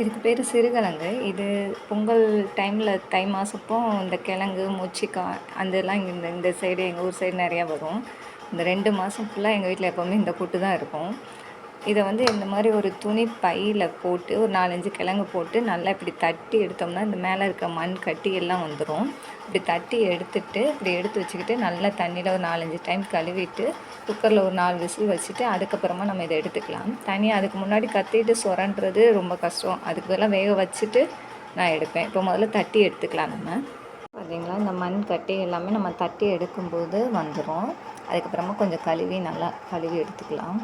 இதுக்கு பேர் சிறுகிழங்கு இது பொங்கல் டைமில் தை மாதப்போ இந்த கிழங்கு மூச்சிக்காய் அதெல்லாம் இங்கே இந்த இந்த சைடு எங்கள் ஊர் சைடு நிறையா வரும். இந்த ரெண்டு மாதம் ஃபுல்லாக எங்கள் வீட்டில் எப்போவுமே இந்த கூட்டு தான் இருக்கும். இதை வந்து இந்த மாதிரி ஒரு துணி பையில் போட்டு ஒரு நாலஞ்சு கிழங்கு போட்டு நல்லா இப்படி தட்டி எடுத்தோம்னா இந்த மேலே இருக்க மண் கட்டி எல்லாம் வந்துடும் இப்படி தட்டி எடுத்துட்டு இப்படி எடுத்து வச்சுக்கிட்டு நல்லா தண்ணியில் ஒரு நாலஞ்சு டைம் கழுவிட்டு குக்கரில் ஒரு நாலு விசில் வச்சுட்டு அதுக்கப்புறமா நம்ம இதை எடுத்துக்கலாம். தனியாக அதுக்கு முன்னாடி கத்திட்டு சுரண்டுறது ரொம்ப கஷ்டம். அதுக்கு பதிலாக வேக வச்சுட்டு நான் எடுப்பேன். இப்போ முதல்ல தட்டி எடுத்துக்கலாம் நம்ம. பார்த்தீங்களா இந்த மண் கட்டி எல்லாமே நம்ம தட்டி எடுக்கும்போது வந்துடும் அதுக்கப்புறமா கொஞ்சம் கழுவி நல்லா கழுவி எடுத்துக்கலாம்.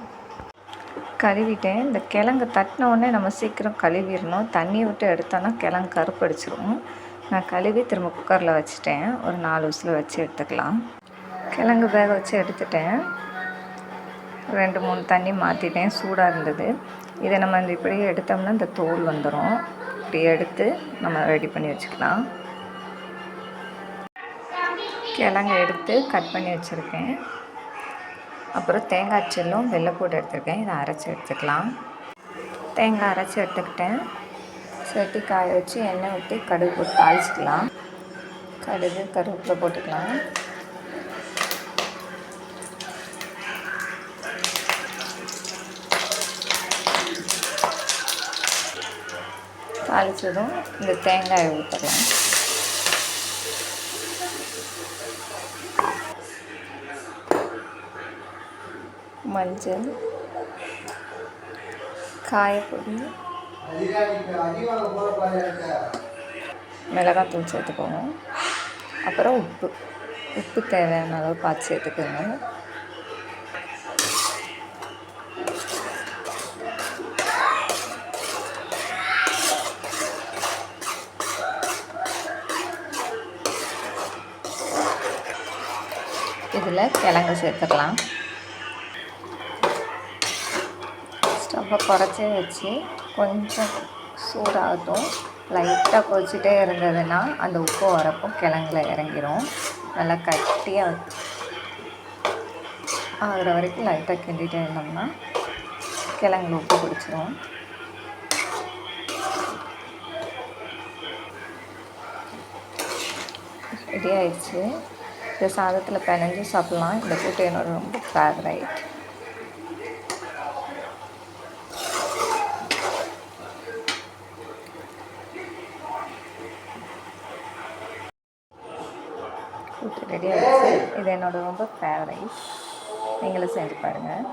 கழுவிட்டேன். இந்த கிழங்கு தட்டின உடனே நம்ம சீக்கிரம் கழுவிடணும். தண்ணி விட்டு எடுத்தோன்னா கிழங்கு கருப்படிச்சிடும் நான் கழுவி திரும்ப குக்கரில் வச்சுட்டேன். ஒரு நாலு விசில் வச்சு எடுத்துக்கலாம். கிழங்கு வேக வச்சு எடுத்துட்டேன். ரெண்டு மூணு தண்ணி மாற்றிட்டேன் சூடாக இருந்தது. இதை நம்ம இந்த இப்படியே எடுத்தோம்னா இந்த தோல் வந்துடும் இப்படி எடுத்து நம்ம ரெடி பண்ணி வச்சுக்கலாம். கிழங்கு எடுத்து கட் பண்ணி வச்சுருக்கேன். அப்புறம் தேங்காய் செல்லும் வெள்ளைப்பூடு எடுத்துருக்கேன். இதை அரைச்சி எடுத்துக்கலாம். தேங்காய் அரைச்சி எடுத்துக்கிட்டேன். சட்டி காய வச்சு எண்ணெய் ஊற்றி கடுகு போட்டு தாளிச்சிக்கலாம். கடுகு கருவேப்பிலை போட்டுக்கலாம். தாளித்ததும் இந்த தேங்காயை ஊற்றலாம் மஞ்சள் காயப்பொடி மிளகாத்தூள் சேர்த்துக்கோங்க. அப்புறம் உப்பு. உப்பு தேவையான அளவு பார்த்து சேர்த்துக்கோங்க. இதில் கிழங்கு சேர்த்துக்கலாம். ஸ்டவ்வை குறைச்சி வச்சு கொஞ்சம் சூடாகட்டும். லைட்டாக கொதிச்சிட்டே இருந்ததுன்னா அந்த உப்பு வரப்பும் கிழங்குல இறங்கிரும். நல்லா கட்டியாக ஆகிற வரைக்கும் லைட்டாக கிண்டிகிட்டே இருந்தோம்னா கிழங்குல உப்பு பிடிச்சிரும் ரெடி ஆயிடுச்சு. இந்த சாதத்தில் பிணைஞ்சு சாப்பிட்லாம். இந்த கூட்டு என்னோட ரொம்ப ஃபேவரைட் ரெடி ஆகிடுச்சு இது என்னோடய ரொம்ப ஃபேவரைட் நீங்களும் செஞ்சு பாருங்கள்